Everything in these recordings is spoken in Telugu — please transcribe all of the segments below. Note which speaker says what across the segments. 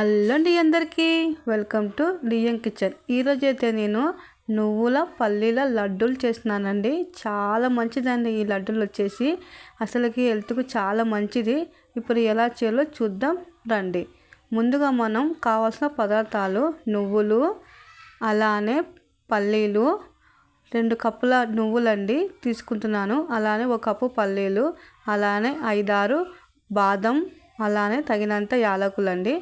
Speaker 1: అండి అందరికీ. Welcome to DM kitchen. ఈరోజు అయితే నేను నువ్వుల పల్లీల లడ్డూలు చేస్తున్నానండి. చాలా మంచిదండి ఈ లడ్డూలు వచ్చేసి. అసలుకి హెల్త్కు చాలా మంచిది. ఇప్పుడు ఎలా చేయాలో చూద్దాం రండి. ముందుగా మనం కావాల్సిన పదార్థాలు నువ్వులు అలానే పల్లీలు రెండు కప్పుల నువ్వులండి తీసుకుంటున్నాను. అలానే ఒక కప్పు పల్లీలు అలానే ఐదారు బాదం అలానే తగినంత యాలకులండి.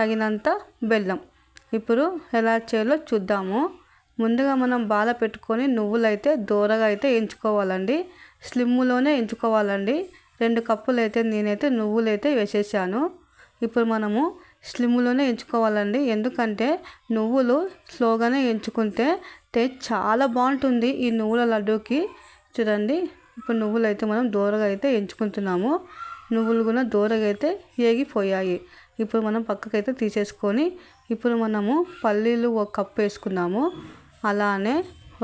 Speaker 1: తగినంత బెల్లం. ఇప్పుడు ఎలా చేయాలో చూద్దాము. ముందుగా మనం బాల పెట్టుకొని నువ్వులు అయితే దూరగా అయితే ఎంచుకోవాలండి. స్లిమ్లోనే ఎంచుకోవాలండి. రెండు కప్పులు అయితే నేనైతే నువ్వులు అయితే వేసేసాను. ఇప్పుడు మనము స్లిమ్లోనే ఎంచుకోవాలండి. ఎందుకంటే నువ్వులు స్లోగానే ఎంచుకుంటే టేస్ట్ చాలా బాగుంటుంది ఈ నువ్వుల లడ్డూకి. చూడండి ఇప్పుడు నువ్వులు అయితే మనం దూరగా అయితే ఎంచుకుంటున్నాము. నువ్వులు కూడా దూరగా అయితే ఏగిపోయాయి. ఇప్పుడు మనం పక్కకైతే తీసేసుకొని ఇప్పుడు మనము పల్లీలు ఒక కప్పు వేసుకున్నాము. అలానే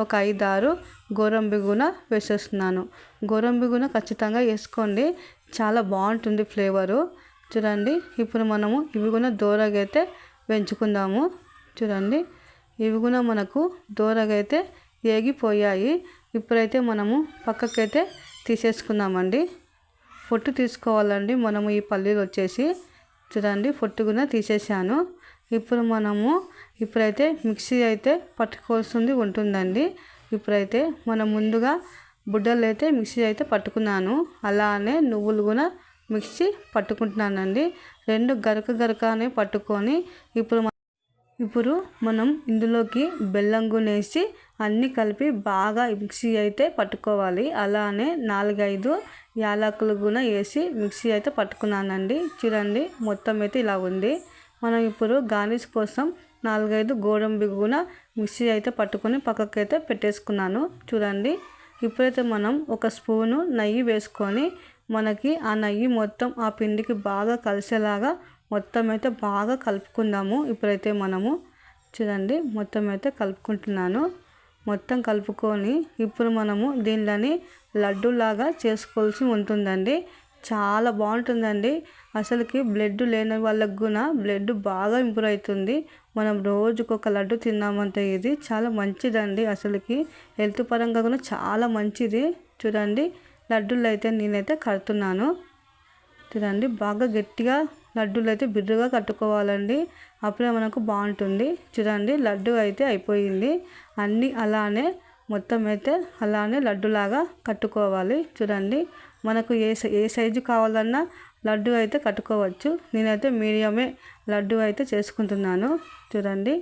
Speaker 1: ఒక ఐదారు గోరంబిగున వేసేస్తున్నాను. గోరంబిగున ఖచ్చితంగా వేసుకోండి. చాలా బాగుంటుంది ఫ్లేవరు. చూడండి ఇప్పుడు మనము ఇవి కూడా దోరగైతే పెంచుకుందాము చూడండి ఇవి కూడా మనకు దోరగైతే ఏగిపోయాయి. ఇప్పుడైతే మనము పక్కకైతే తీసేసుకుందామండి. పొట్టు తీసుకోవాలండి మనము ఈ పల్లీలు వచ్చేసి. చూడండి పొట్టుగున తీసేసాను ఇప్పుడు మనము ఇప్పుడైతే మిక్సీ అయితే పట్టుకోవాల్సింది ఉంటుందండి. ఇప్పుడైతే మనం ముందుగా బుడ్డలు అయితే మిక్సీ అయితే పట్టుకున్నాను. అలానే నువ్వులు కూడా మిక్సీ పట్టుకుంటున్నానండి. రెండు గరక గరకనే పట్టుకొని ఇప్పుడు ఇప్పుడు మనం ఇందులోకి బెల్లం గునేసి అన్నీ కలిపి బాగా మిక్సీ అయితే పట్టుకోవాలి. అలానే నాలుగైదు యాలకులు కూడా వేసి మిక్సీ అయితే పట్టుకున్నానండి. చూడండి మొత్తం అయితే ఇలా ఉంది. మనం ఇప్పుడు గార్నిష్ కోసం నాలుగైదు గోడంబి కూడా మిక్సీ అయితే పట్టుకొని పక్కకైతే పెట్టేసుకున్నాను. చూడండి ఇప్పుడైతే మనం ఒక స్పూను నెయ్యి వేసుకొని మనకి ఆ నెయ్యి మొత్తం ఆ పిండికి బాగా కలిసేలాగా మొత్తం అయితే బాగా కలుపుకుందాము. ఇప్పుడైతే మనము చూడండి మొత్తం అయితే కలుపుకుంటున్నాను. మొత్తం కలుపుకొని ఇప్పుడు మనము దీనిలోని లడ్డూలాగా చేసుకోవాల్సి ఉంటుందండి. చాలా బాగుంటుందండి. అసలుకి బ్లడ్ లేని వాళ్ళకు కూడా బ్లడ్ బాగా ఇంప్రూవ్ అవుతుంది. మనం రోజుకు ఒక లడ్డు తిన్నామంటే ఇది చాలా మంచిదండి అసలుకి. హెల్త్ పరంగా కూడా చాలా మంచిది. చూడండి లడ్డూలు అయితే నేనైతే కడుతున్నాను. చూడండి బాగా గట్టిగా లడ్డూలు అయితే బిర్రుగా కట్టుకోవాలండి. అప్పుడే మనకు బాగుంటుంది. చూడండి లడ్డు అయితే అయిపోయింది. అన్నీ అలానే మొత్తం అయితే అలానే లడ్డులాగా కట్టుకోవాలి. చూడండి మనకు ఏ ఏ సైజు కావాలన్నా లడ్డు అయితే కట్టుకోవచ్చు. నేనైతే మీడియమే లడ్డు అయితే చేసుకుంటున్నాను. చూడండి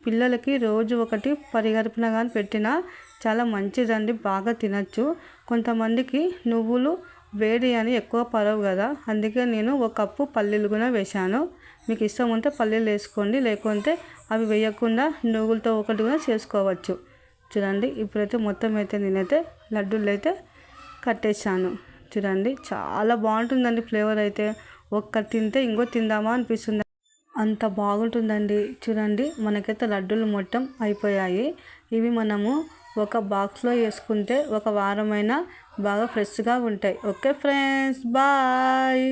Speaker 1: పిల్లలకి రోజు ఒకటి పరిగడుపున కానీ పెట్టినా చాలా మంచిదండి బాగా తినచ్చు. కొంతమందికి నువ్వులు వేడి అని ఎక్కువ పడవు కదా. అందుకే నేను ఒక కప్పు పల్లీలు కూడా వేశాను. మీకు ఇష్టం ఉంటే పల్లీలు వేసుకోండి లేకుంటే అవి వేయకుండా నువ్వులతో ఒకటి కూడా చేసుకోవచ్చు. చూడండి ఇప్పుడైతే మొత్తం అయితే నేనైతే లడ్డూలు అయితే కట్టేసాను చూడండి చాలా బాగుంటుందండి ఫ్లేవర్ అయితే. ఒక్క తింటే ఇంకో తిందామా అనిపిస్తుంది. అంత బాగుంటుందండి. చూడండి మనకైతే లడ్డూలు మొత్తం అయిపోయాయి. ఇవి మనము ఒక బాక్స్లో వేసుకుంటే ఒక వారమైనా బాగా ఫ్రెష్గా ఉంటాయి. Okay friends bye.